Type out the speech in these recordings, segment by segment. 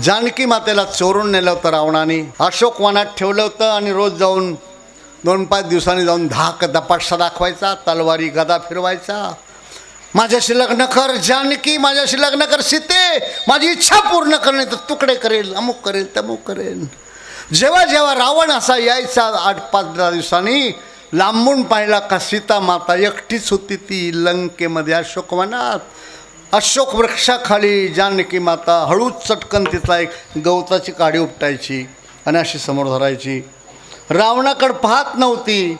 जानकी मातेला चोरून नेलं होतं रावणाने. अशोक वनात ठेवलं होतं आणि रोज जाऊन दोन पाच दिवसांनी जाऊन धाक दपाटसा दाखवायचा तलवारी गदा फिरवायचा. माझ्याशी लग्न कर जानकी माझ्याशी लग्न कर सीते. माझी इच्छा पूर्ण करणे तर तुकडे करेल अमुक करेल तमुक करेल. जेव्हा जेव्हा रावण असा यायचा आठ पाच दहा दिवसांनी लांबून पाहिला का सीता माता एकटीच होती ती लंकेमध्ये अशोकवनात अशोक वृक्षाखाली जानकी माता हळूच चटकन तिचा एक गवताची काडी उपटायची आणि अशी समोर धरायची. रावणाकडे पाहत नव्हती.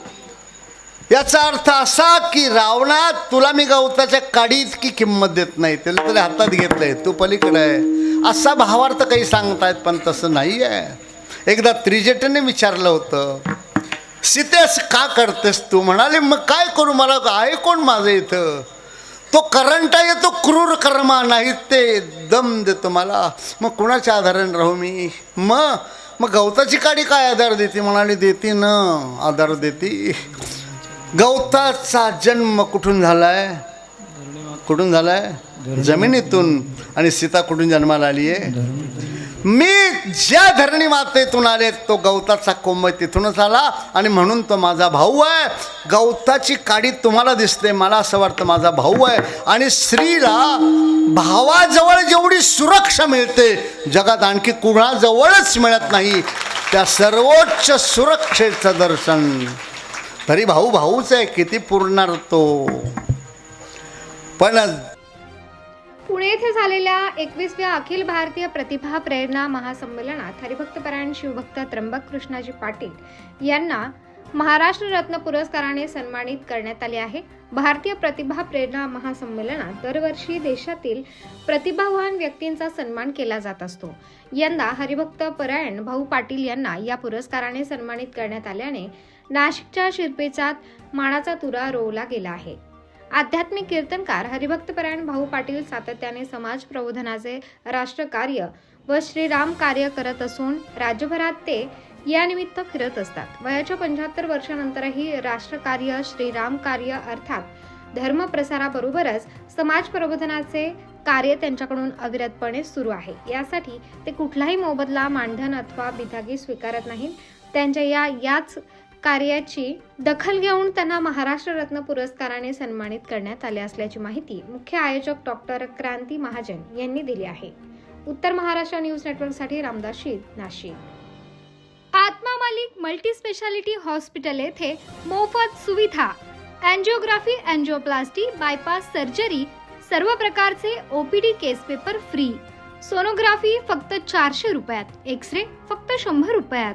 याचा अर्थ असा की रावणात तुला मी गवताच्या काडी इतकी किंमत देत नाही त्याला तरी हातात घेतलंय तू पलीकडे आहे. असा भावार्थ काही सांगतायत पण तसं नाही आहे एकदा त्रिजेटने विचारलं होतं सीतेस का करतेस तू? म्हणाले मग काय करू? मला आहे कोण माझं इथं तो करंटा येतो क्रूर कर्मा नाही ते दम देतो मला. मग कुणाच्या आधाराने राहू मी? मग मग गवताची काडी काय आधार देते? म्हणाली देते ना आधार देते. गवताचा जन्म कुठून झालाय? कुठून झालाय? जमिनीतून. आणि सीता कुठून जन्माला आली आहे मी ज्या धरणी मातेतून आले तो गवताचा कोंब तिथूनच आला आणि म्हणून तो माझा भाऊ आहे. गवताची काडी तुम्हाला दिसते मला असं वाटतं माझा भाऊ आहे. आणि स्त्रीला भावाजवळ जेवढी सुरक्षा मिळते जगात आणखी कुणाजवळच मिळत नाही. त्या सर्वोच्च सुरक्षेचं दर्शन. तरी भाऊ भाऊच आहे किती पुरणार तो. पण पुणे येथे झालेल्या एकवीसव्या अखिल भारतीय प्रतिभा प्रेरणा महासंमेलनात हरिभक्तपरायण शिवभक्त त्र्यंबक कृष्णाजी पाटील यांना महाराष्ट्र रत्न पुरस्काराने सन्मानित करण्यात आले आहे. भारतीय प्रतिभा प्रेरणा महासंमेलनात दरवर्षी देशातील प्रतिभावान व्यक्तींचा सन्मान केला जात असतो. यंदा हरिभक्त परायण भाऊ पाटील यांना या पुरस्काराने सन्मानित करण्यात आल्याने नाशिकच्या शिरपेचात मानाचा तुरा रोवला गेला आहे. आध्यात्मिक कीर्तनकार हरिभक्तपरायण भाऊ पाटील सातत्याने समाज प्रबोधनाचे राष्ट्रकार्य व श्रीराम कार्य करत असून राज्यभरात ते यानिमित्त फिरत असतात. वयाच्या पंच्याहत्तर वर्षानंतरही राष्ट्रकार्य श्रीराम कार्य अर्थात धर्मप्रसाराबरोबरच समाज प्रबोधनाचे कार्य त्यांच्याकडून अविरतपणे सुरू आहे. यासाठी ते कुठलाही मोबदला मानधन अथवा बिथागी स्वीकारत नाहीत. त्यांच्या या याच कार्याची दखल घेऊन त्यांना महाराष्ट्र रत्न पुरस्काराने सन्मानित करण्यात आले असल्याची माहिती मुख्य आयोजक डॉक्टर क्रांती महाजन यांनी दिली आहे. उत्तर महाराष्ट्र न्यूज नेटवर्कसाठी रामदास शीत नाशिक. आत्मा मालिक मल्टी स्पेशालिटी हॉस्पिटल येथे मोफत सुविधा अँजिओग्राफी अँजिओप्लास्टी बायपास सर्जरी सर्व प्रकारचे OPD case paper free sonography फक्त चारशे रुपयात एक्स रे फक्त शंभर रुपयात.